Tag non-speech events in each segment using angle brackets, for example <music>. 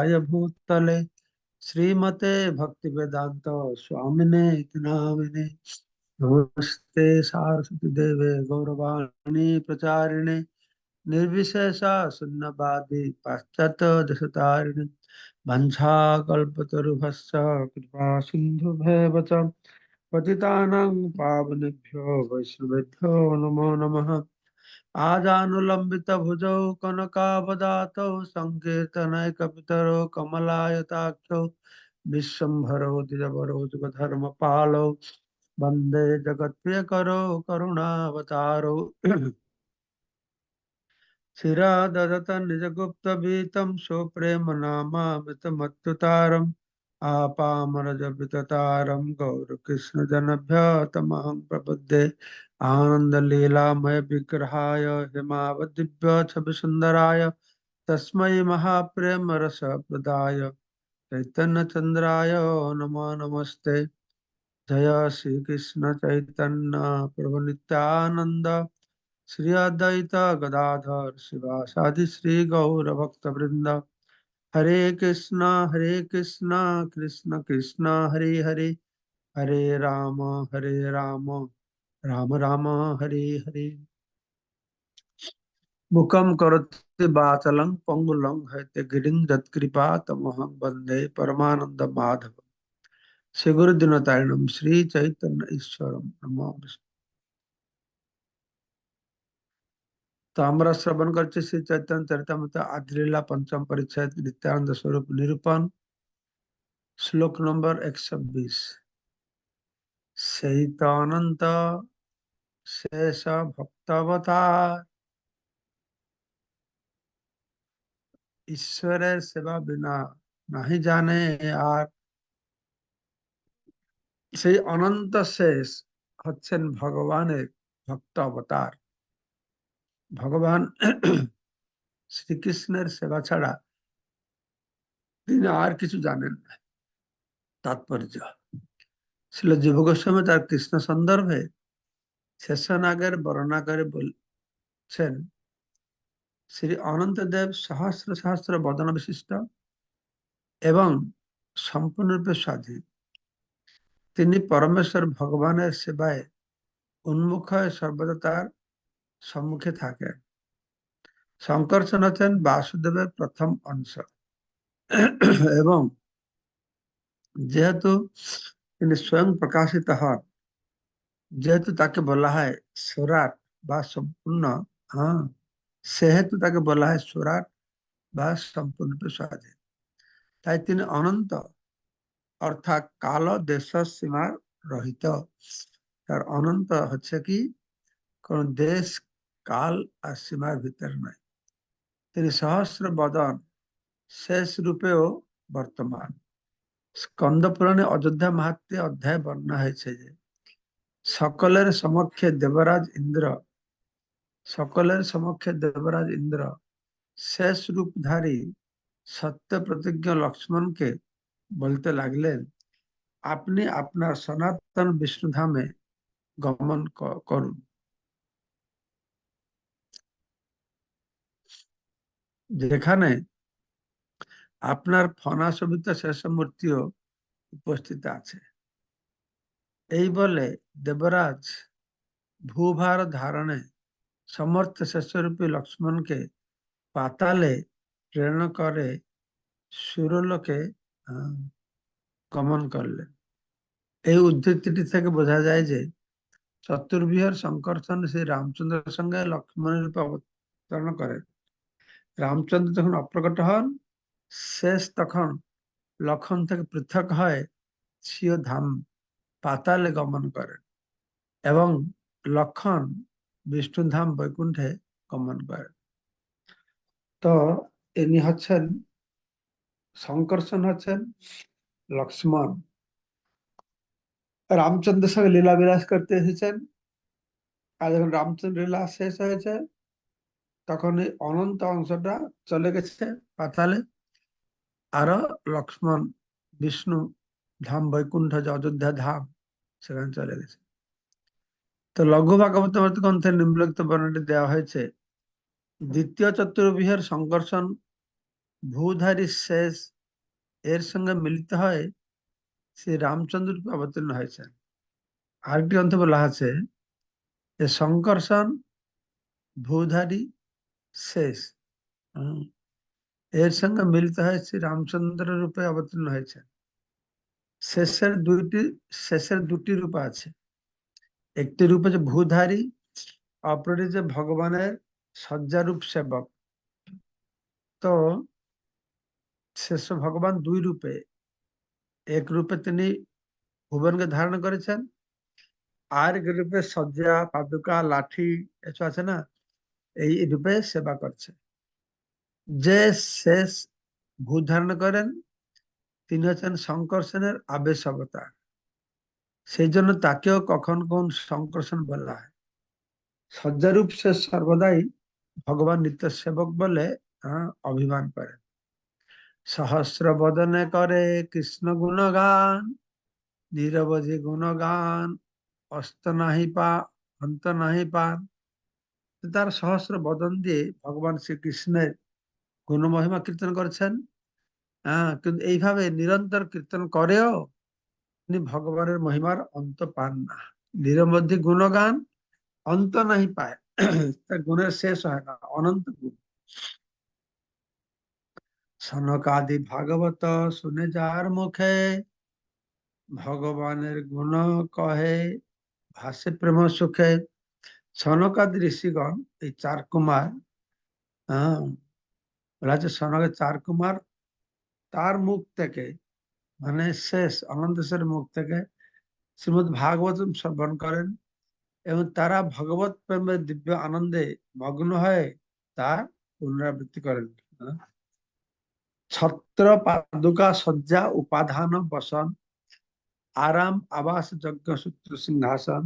भूतले श्रीमते भक्ति वेदांत स्वामिने नामिने नमस्ते सारस्वती देवे, गौरवाणी प्रचारिणे। निर्विशेषा शून्यवादी पाश्चात्य दशतारिणे। वंशाकल्पतरुभश्च कृपा सिन्धुभ्येव च पतितानां पावनेभ्यो वैष्णवेभ्यो नमो नमः। आजानुलम्बितभुजौ कनकावदातौ सङ्कीर्तनैकपितरौ कमलायताख्यौ विश्वम्भरौ द्विजवरौ युगधर्मपालौ वंदे जगत्प्रियकरौ करुणावतारौ <clears throat> शिरा ददत निजगुप्तभीतं सुप्रेमनामामृतमत्युतारम् आपामरजविततारं गौरकृष्णजनभ्यतमहं प्रपद्ये आनन्दलीलामय विग्रहाय हिमावदिव्य छविसुन्दराय तस्मै प्रदाय चैतन्यचन्द्राय नमो नमस्ते। जय श्री कृष्ण चैतन्य, प्रभु नित्यानंद श्री अद्वैत गदाधर, शिवासादि श्री गौर भक्त वृंद हरे कृष्णा हरे कृष्णा, कृष्ण कृष्ण, हरे हरे। हरे राम हरे राम। राम राम, हरे हरे। मुखम करोति बाचलं पंगुलं हैते गिरिं जत्कृपा तमहं वंदे परमानंद माधव। श्री गुरुदिनतारिणं श्री चैतन्य ईश्वरम नमामि तो हमारा श्रवण करते श्री चैतन्य चरितमृत आदिलीला पंचम परिच्छेद, नित्यानंद स्वरूप निरूपण। श्लोक नंबर एक सौ তো অনন্ত শেষ ভক্তবতার ঈশ্বরের সেবা বিনা নাহি জানে আর সেই অনন্ত শেষ হচ্ছেন ভগবানের ভক্ত অবতার ভগবান শ্রীকৃষ্ণের সেবা ছাড়া তিনি আর কিছু জানেন না তাৎপর্য ছিল জীব গোস্বামী তার কৃষ্ণ সন্দর্ভে শেষনাগের বর্ণনা করে বলছেন শ্রী অনন্ত দেব সহস্র সহস্র বদন বিশিষ্ট এবং সম্পূর্ণরূপে স্বাধীন তিনি পরমেশ্বর ভগবানের সেবায় উন্মুখ হয়ে সর্বদা তার সম্মুখে থাকেন শঙ্কর্ষণ হচ্ছেন বাসুদেবের প্রথম অংশ এবং যেহেতু তিনি স্বয়ং প্রকাশিত হন যেহেতু তাকে বলা হয় সুরাট বা সম্পূর্ণ হ্যাঁ সেহেতু তাকে বলা হয় সুরাট বা সম্পূর্ণ স্বাধীন তাই তিনি অনন্ত, অর্থাৎ কাল দেশ সীমার রহিত। তার অনন্ত হচ্ছে কি? কোন দেশ কাল আর সীমার ভিতরে নয়। তিনি সহস্র বদন, শেষ রূপেও বর্তমান। স্কন্দ পুরাণে অযোধ্যা মাহাত্মে অধ্যায় বর্ণনা হয়েছে যে সকলের সমক্ষে দেবরাজ ইন্দ্র, সকলের সমক্ষে দেবরাজ ইন্দ্র, শেষ রূপধারী সত্য প্রতিজ্ঞ লক্ষ্মণকে বলতে লাগলেন, আপনি আপনার সনাতন বিষ্ণুধামে গমন করুন। যেখানে আপনার ফনাশোভিত শেষ মূর্তিও উপস্থিত আছে। এই বলে দেবরাজ ভূভার ধারণে সমর্থ শেষরূপী লক্ষ্মণকে পাতালে প্রেরণ করে সুরলোকে গমন করলেন। এই উদ্ধৃতিটি থেকে বোঝা যায় যে চতুর্বিহার সংকর্ষণ শ্রী রামচন্দ্রের সঙ্গে লক্ষ্মণের রূপে অবতরণ করেন। রামচন্দ্র যখন অপ্রকট হন, শেষ তখন লক্ষণ থেকে পৃথক হয় স্বীয় ধাম পাতালে গমন করেন এবং লক্ষণ বিষ্ণুধাম বৈকুণ্ঠে গমন করেন। তো ইনি হচ্ছেন শঙ্কর্ষণ হচ্ছেন, লক্ষ্মণ। রামচন্দ্রের সঙ্গে লীলা বিলাস করতে এসেছেন। আর যখন রামচন্দ্র লীলা শেষ হয়েছে, তখন এই অনন্ত অংশটা চলে গেছে পাতালে। আরও লক্ষ্মণ বিষ্ণু ধাম বৈকুণ্ঠ যে অযোধ্যা ধাম সেখানে চলে গেছে। তো লঘু ভাগবত গ্রন্থে নিম্নলিখিত বর্ণটি দেওয়া হয়েছে, দ্বিতীয় চতুর্বিহের সংকর্ষণ ভূধারী শেষ এর সঙ্গে মিলিত হয় শ্রী রামচন্দ্র অবতীর্ণ হয়েছেন আরেকটি গ্রন্থে বলা আছে যে শঙ্কর্ষণ ভূধারী শেষ এর সঙ্গে মিলিত হয় শ্রী রামচন্দ্র রূপে অবতীর্ণ হয়েছেন শেষের দুইটি, শেষের দুটি রূপ আছে। একটি রূপ হচ্ছে ভূধারী, অপরটি যে ভগবানের শয্যারূপ সেবক। তো শেষ ভগবান দুই রূপে, এক রূপে তিনি ভুবনকে ধারণ করেছেন আর এক রূপে শয্যা, পাদুকা, লাঠি, এসব আছে না? এই রূপে সেবা করছে। যে শেষ ভূ ধারণ করেন তিনি হচ্ছেন শঙ্কর্ষণের আবেশ অবতার সেই জন্য তাকেও কখন কোন শঙ্কর্ষণ বলা হয়। শয্যারূপ সে সর্বদাই ভগবান নিত্য সেবক বলে অভিমান করেন। সহস্র বদনে করে কৃষ্ণ গুণগান নিরবধি গুণগান, অস্ত নাহি পা, অন্ত নাহি পান। তার সহস্র বদন দিয়ে ভগবান শ্রীকৃষ্ণের গুণমহিমা কীর্তন করছেন। হ্যাঁ কিন্তু এইভাবে নিরন্তর কীর্তন করেও তিনি ভগবানের মহিমার অন্ত পান না। নিরবধি গুণগান অন্ত নাহি পায়। তার গুণের শেষ হয় না, অনন্ত গুণ। সনকাদি ভাগবত শুনে যার মুখে ভগবানের গুণ কহে, ভাসে প্রেম সুখে। সনকাদি ঋষিগণ, এই চার কুমার হ্যাঁ বলা সনকের চার কুমার তার মুখ থেকে মানে শেষ অনন্তেশ্বর মুখ থেকে শ্রীমদ ভাগবত শ্রবণ করেন এবং তারা ভগবত প্রেমের দিব্য আনন্দে মগ্ন হয়ে তার পুনরাবৃত্তি করেন। ছত্র পাদুকা শয্যা উপাধান বসন আরাম আবাস যজ্ঞ সূত্র সিংহাসন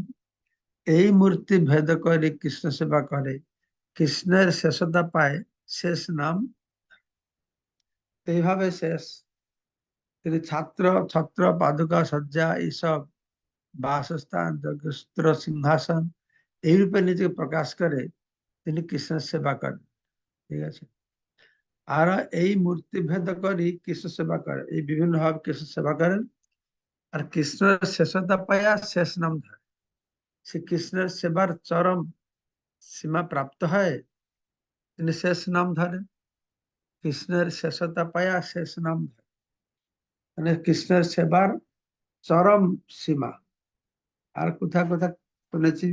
এই মূর্তি ভেদ করে কৃষ্ণ সেবা করে কৃষ্ণের শেষতা পায় শেষ নাম এইভাবে শেষ। তিনি ছাত্র, ছত্র, পাদুকা, শয্যা এইসব বাসস্থান, যজ্ঞসূত্র, সিংহাসন এই রূপে নিজেকে প্রকাশ করে, তিনি কৃষ্ণের সেবা করেন। ঠিক আছে? আর এই মূর্তি ভেদ করি কৃষ্ণ সেবা করে। এই বিভিন্ন ভাবে কৃষ্ণ সেবা করেন। আর কৃষ্ণের শেষতা পাইয়া শেষ নাম ধরে। সে কৃষ্ণের সেবার চরম সীমা প্রাপ্ত হয়, তিনি শেষ নাম ধরেন। কৃষ্ণের শেষতা পাইয়া শেষ নাম মানে কৃষ্ণের সেবার চরম সীমা। আর কোথা কোথা শুনেছি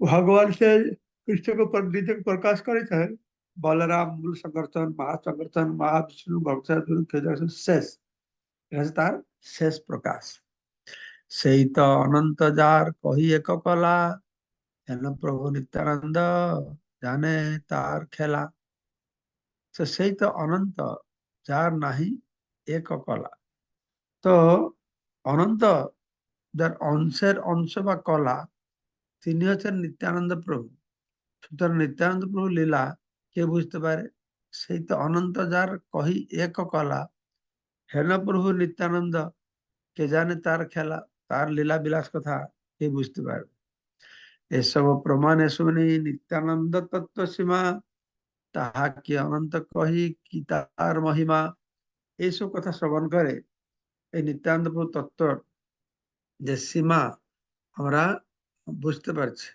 ভগবান সে কৃষ্ণকে নিজেকে প্রকাশ করেছেন বলরাম মূল সংকর্ষণ মহাসংকর্ষণ মহাবিষ্ণু কেদারশন শেষ। তার শেষ প্রকাশ সেই তো অনন্ত যার কহি এক কলা হেন প্রভু নিত্যানন্দ জানে তার খেলা। তো সেই তো অনন্ত, যার নাহি এক কলা তো অনন্ত, যার অংশের অংশ বা কলা, তিনি হচ্ছেন নিত্যানন্দ প্রভু। সুতরাং নিত্যানন্দ প্রভু লীলা কে বুঝতে পারে? সেই তো অনন্ত, যার কহি এক কলা হেন প্রভু নিত্যানন্দ, কে জানে তার খেলা, তার লীলা বিলাস কথা কে বুঝতে পারবে? এসব প্রমাণে শুনি নিত্যানন্দ তত্ত্ব সীমা তাহা কি অনন্ত কহি, কি তার মহিমা? এইসব কথা শ্রবণ করে এই নিত্যানন্দ প্রভু তত্ত্ব যে সীমা আমরা বুঝতে পারছি।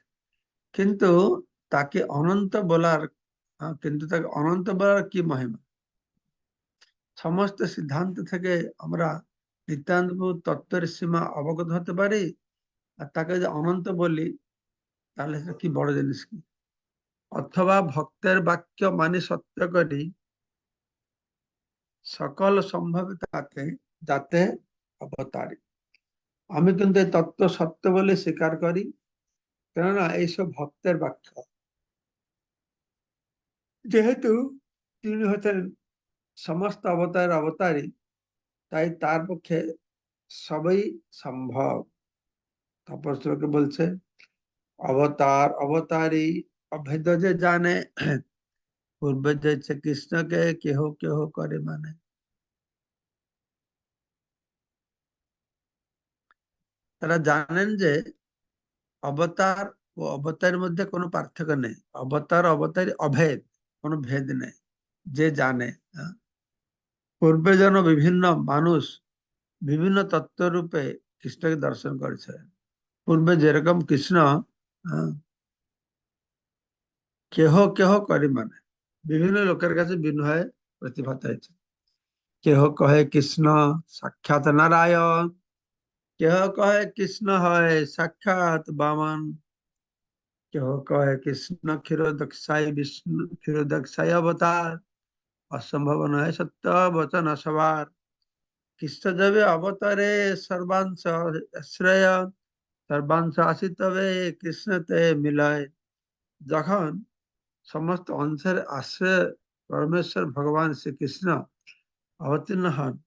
কিন্তু তাকে অনন্ত বলার কিন্তু তাকে অনন্ত বলার কি মহিমা? সমস্ত সিদ্ধান্ত থেকে আমরা নিত্যান্ত তত্ত্বের সীমা অবগত হতে পারি। আর তাকে যদি অনন্ত বলি, তাহলে কি বড় জিনিস কি? অথবা ভক্তের বাক্য মানি সত্য করি সকল সম্ভাবে তাতে যাতে অবতারি। আমি কিন্তু এই তত্ত্ব সত্য বলে স্বীকার করি, কেননা এইসব ভক্তের বাক্য। যেহেতু তিনি হচ্ছেন সমস্ত অবতারের অবতারী, তাই তার পক্ষে সবই সম্ভব। তারপর বলছে, অবতার অবতারী অভেদ যে জানে পূর্বে যে কৃষ্ণকে কেহ কেহ করে মানে তারা জানেন যে অবতার ও অবতারের মধ্যে কোনো পার্থক্য নেই অবতার অবতার অভেদ কোনো ভেদ নেই যে জানে? পূর্বে যেন বিভিন্ন মানুষ বিভিন্ন তত্ত্ব রূপে কৃষ্ণকে দর্শন করেছে পূর্বে যেরকম কৃষ্ণ কেহ কেহ করি মানে বিভিন্ন লোকের কাছে বিভিন্ন হয়ে প্রতিভাত হয়েছে কেহ কহে কৃষ্ণ সাক্ষাৎ নারায়ণ কেহ কহে কৃষ্ণ হয় সাক্ষাৎ বামন কেহ কহে কৃষ্ণ ক্ষীরোদক্ষায় বিষ্ণু ক্ষীরোদক্ষায় অবতার অসম্ভব নয় সত্য বচন সবার কৃষ্ণ যাবে অবতারে সর্বাংশ শ্রেয় সর্বাংশ আসি তবে কৃষ্ণতে মিলয় যখন সমস্ত অংশের আশ্রয় পরমেশ্বর ভগবান শ্রীকৃষ্ণ অবতীর্ণ হন।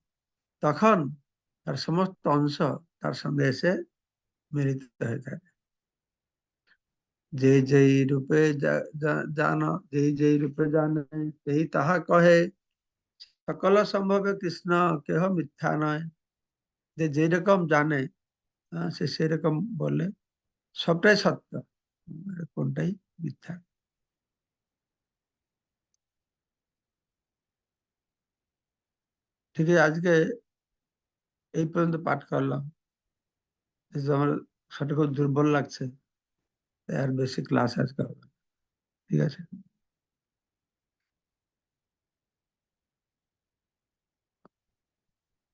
তখন তার সমস্ত অংশ তার সঙ্গে মিলিত হয়ে থাকে। যে যেই রূপে জা- জা- যেই যেই রূপে জানে, সেই তাহা কহে। সকল সম্ভবে কৃষ্ণ, কেহ মিথ্যা নয়। যে যেরকম জানে সে সেরকম বলে। সবটাই সত্য। কোনটাই মিথ্যা? ঠিক আছে, আজকে এই পর্যন্ত পাঠ করলাম। আমার সঠিক দুর্বল লাগছে আর বেশি ক্লাস আজকে হবে ঠিক আছে?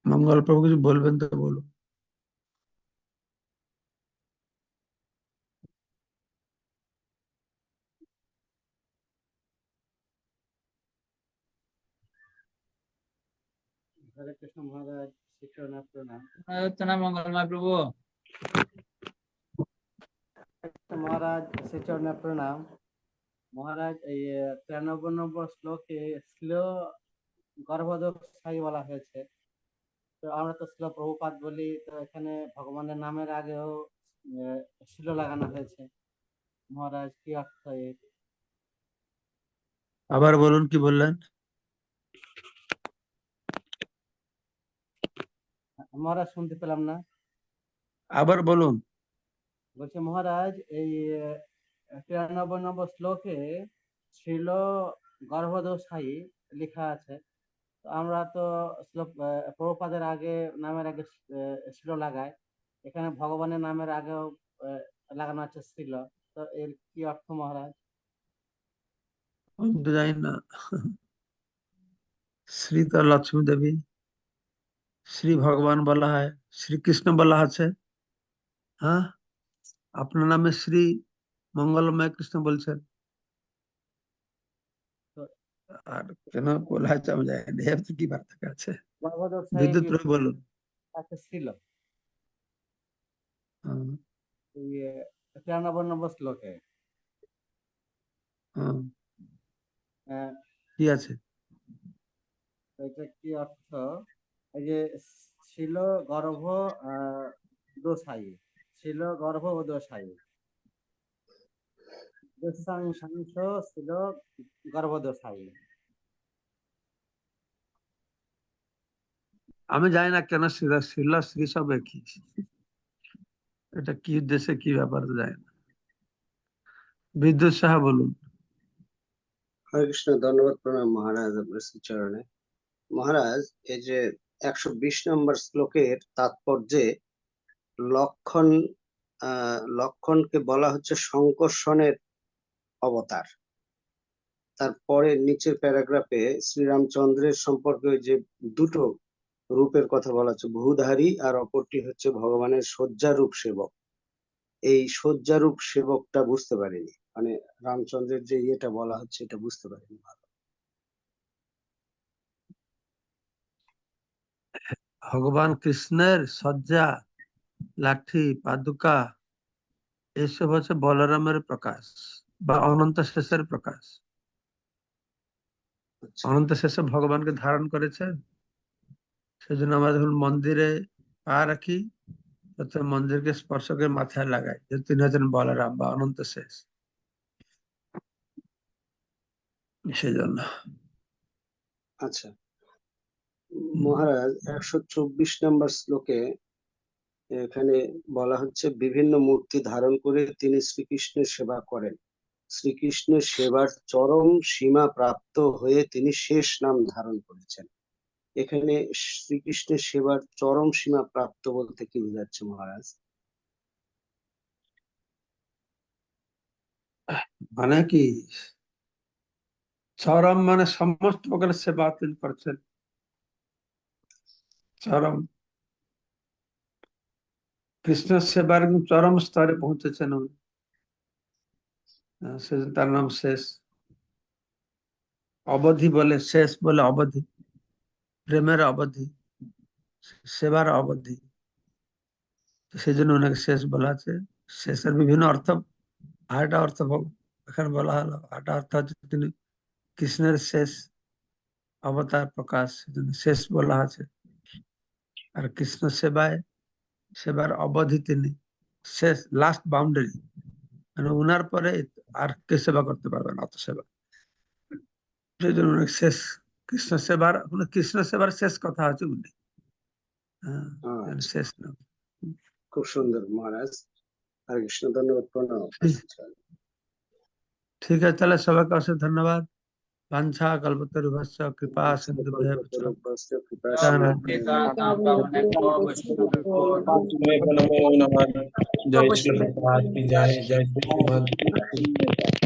মঙ্গল প্রভু কিছু বলবেন তো বলুন। হরে কৃষ্ণ মহারাজ শিক্ষণ প্রণাম আলোচনা মঙ্গলময় প্রভু। মহারাজ শ্রীচরণে প্রণাম মহারাজ এই তিরানব্বই নম্বর শ্লোকে শ্ল গর্ভদোষাই বলা হয়েছে। তো আমরা তো শ্ল প্রভুপাত বলি তো এখানে ভগবানের নামের আগেও শ্ল লাগানো হয়েছে। মহারাজ কি অর্থ এর? আবার বলুন কি বললেন? মহারাজ শুনতে পেলাম না। আবার বলুন। বলছে মহারাজ এই তিরানব্বই নম্বর শ্লোকে ছিল গর্ভদোষায়ী লেখা আছে। তো আমরা তো শ্লোক আহ, প্রভুপাদের আগে নামের আগে ছিল লাগাই। এখানে ভগবানের নামের আগেও লাগানো আছে ছিল তো এর কি অর্থ মহারাজ? জানি না। শ্রী তো লক্ষ্মী দেবী। শ্রী ভগবান বলা হয় শ্রীকৃষ্ণ বলা আছে। হ্যাঁ? আপনার নামে শ্রী মঙ্গলময় কৃষ্ণ বলছেন। আর কেন বলা হয়েছে আমি জানি না এর কি পার্থক্য আছে? বিদ্যুৎ রয় বলুন। আছে ছিল। হ্যাঁ, তিরানব্বই নম্বর শ্লোকে। হ্যাঁ, কি আছে? এটা কি অর্থ? যে ছিল গর্ভ আহ, দোষায়ী ছিল গর্ভ ও দোষায়ী দোষাংশাংশ ছিল গর্ভদোষায়ী আমি জানি না কেন শ্রী শ্রীলা শ্রী সব একই। এটা কি উদ্দেশ্যে কি ব্যাপার জানি না। বিদ্যুৎ সাহা বলুন। হরে কৃষ্ণ ধন্যবাদ প্রণাম মহারাজ আপনার শ্রীচরণে। মহারাজ এই যে একশো বিশ নম্বর শ্লোকের তাৎপর্যে লক্ষণ লক্ষণকে বলা হচ্ছে সংকর্ষণের অবতার। তারপরে নিচের প্যারাগ্রাফে শ্রীরামচন্দ্রের সম্পর্কে যে দুটো রূপের কথা বলা হচ্ছে, ভূধারী আর অপরটি হচ্ছে ভগবানের শয্যারূপ সেবক। এই শয্যারূপ সেবকটা বুঝতে পারিনি মানে রামচন্দ্রের যে ইয়েটা বলা হচ্ছে এটা বুঝতে পারিনি। ভালো ভগবান কৃষ্ণের সজ্জা লাঠি পাদুকা এসব হচ্ছে বলরামের প্রকাশ বা অনন্ত শেষের প্রকাশ। আচ্ছা। অনন্ত শেষে ভগবানকে ধারণ করেছেন সেজন্য আমরা যখন মন্দিরে পা রাখি তখন মন্দিরকে স্পর্শ করে মাথায় লাগাই যে তিনি হচ্ছেন বলরাম বা অনন্ত শেষ। সেজন্য। আচ্ছা। মহারাজ একশো চব্বিশ নম্বর শ্লোকে এখানে বলা হচ্ছে বিভিন্ন মূর্তি ধারণ করে তিনি শ্রীকৃষ্ণের সেবা করেন। শ্রীকৃষ্ণের সেবার চরম সীমা প্রাপ্ত হয়ে তিনি শেষ নাম ধারণ করেছেন। এখানে শ্রীকৃষ্ণের সেবার চরম সীমা প্রাপ্ত বলতে কি বোঝাচ্ছে মহারাজ? মানে কি? চরম মানে সমস্ত প্রকার সেবা তিনি করছেন। চরম কৃষ্ণ সেবার একদম চরম স্তরে পৌঁছেছেন উনি আহ, সেজন্য তার নাম শেষ অবধি বলে শেষ বলে অবধি প্রেমের অবধি সেবার অবধি তো সেই জন্য ওনাকে শেষ বলা আছে শেষের বিভিন্ন অর্থ আরেকটা অর্থ ভগ- এখানে বলা হলো আরেকটা অর্থ হচ্ছে তিনি কৃষ্ণের শেষ অবতার প্রকাশ সেজন্য শেষ বলা আছে আর কৃষ্ণ সেবায় সেবার অবধি তিনি শেষ লাস্ট বাউন্ডারি মানে উনার পরে আর কে সেবা করতে পারবে না অত সেবা। সেই জন্য শেষ কৃষ্ণ সেবার মানে কৃষ্ণ সেবার শেষ কথা আছে উনি। হ্যাঁ আহ, শেষ নাম খুব সুন্দর মহারাজ। হরে কৃষ্ণ ধন্যবাদ প্রণাম। ঠিক আছে তাহলে সবাইকে অশেষ ধন্যবাদ। वंशा कल्पतरुभस्य कृपा सिंधु भय सिन्धुभ्यः जय श्री जय श्री